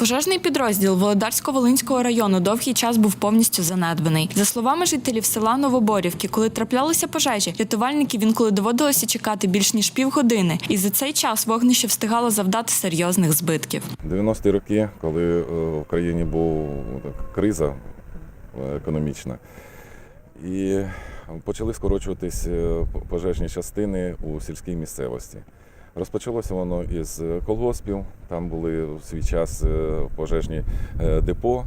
Пожежний підрозділ Володарсько-Волинського району довгий час був повністю занедбаний. За словами жителів села Новоборівки, коли траплялися пожежі, рятувальників інколи доводилося чекати більш ніж півгодини, і за цей час вогнище встигало завдати серйозних збитків. 90-ті роки, коли е, в країні була криза е, економічна, і почали скорочуватись е, пожежні частини у сільській місцевості. Розпочалося воно із колгоспів, там були в свій час е, пожежні е, депо,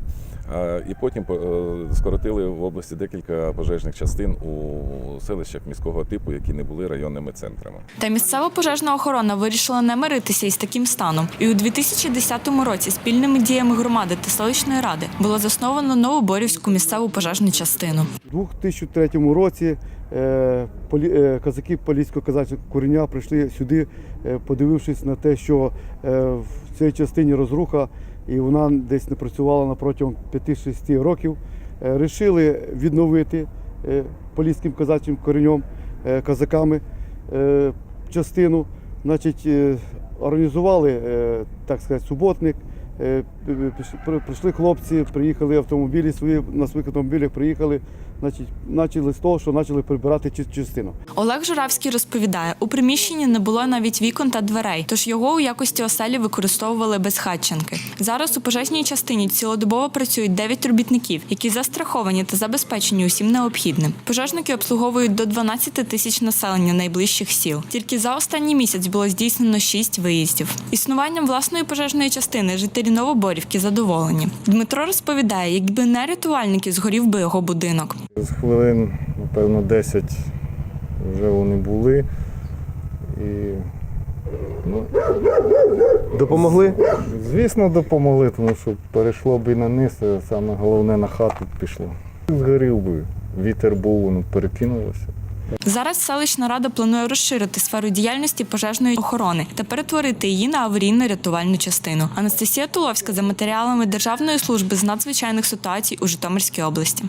і потім е, скоротили в області декілька пожежних частин у селищах міського типу, які не були районними центрами. Та місцева пожежна охорона вирішила не миритися із таким станом. І у 2010 році спільними діями громади та селищної ради було засновано Новоборівську місцеву пожежну частину. У 2003 році е, е, козаки Поліського казачого кореня прийшли сюди, е, подивившись на те, що е, в цій частині розруха і вона десь не працювала на протягом 5-6 років. Е, Рішили відновити е, поліським козачим коренем, е, козаками частину. Значить, організували, так сказати, суботник. Е, при- Прийшли хлопці, приїхали автомобілі свої на своїх автомобілях, приїхали, значить, почали з того, що почали прибирати частину. Олег Журавський розповідає, у приміщенні не було навіть вікон та дверей, тож його у якості оселі використовували безхатченки. Зараз у пожежній частині цілодобово працюють 9 робітників, які застраховані та забезпечені усім необхідним. Пожежники обслуговують до 12 тисяч населення найближчих сіл. Тільки за останній місяць було здійснено 6 виїздів. Існуванням власної пожежної частини жителі Новоборівки задоволені. Дмитро розповідає, якби не рятувальники, згорів би його будинок. З хвилин, напевно, 10 вже вони були. І, ну, Допомогли? звісно, допомогли, тому що перейшло б і на низ, а саме головне на хату пішло. Згорів би. Вітер був, воно перекинулося. Зараз селищна рада планує розширити сферу діяльності пожежної охорони та перетворити її на аварійно-рятувальну частину. Анастасія Туловська за матеріалами Державної служби з надзвичайних ситуацій у Житомирській області.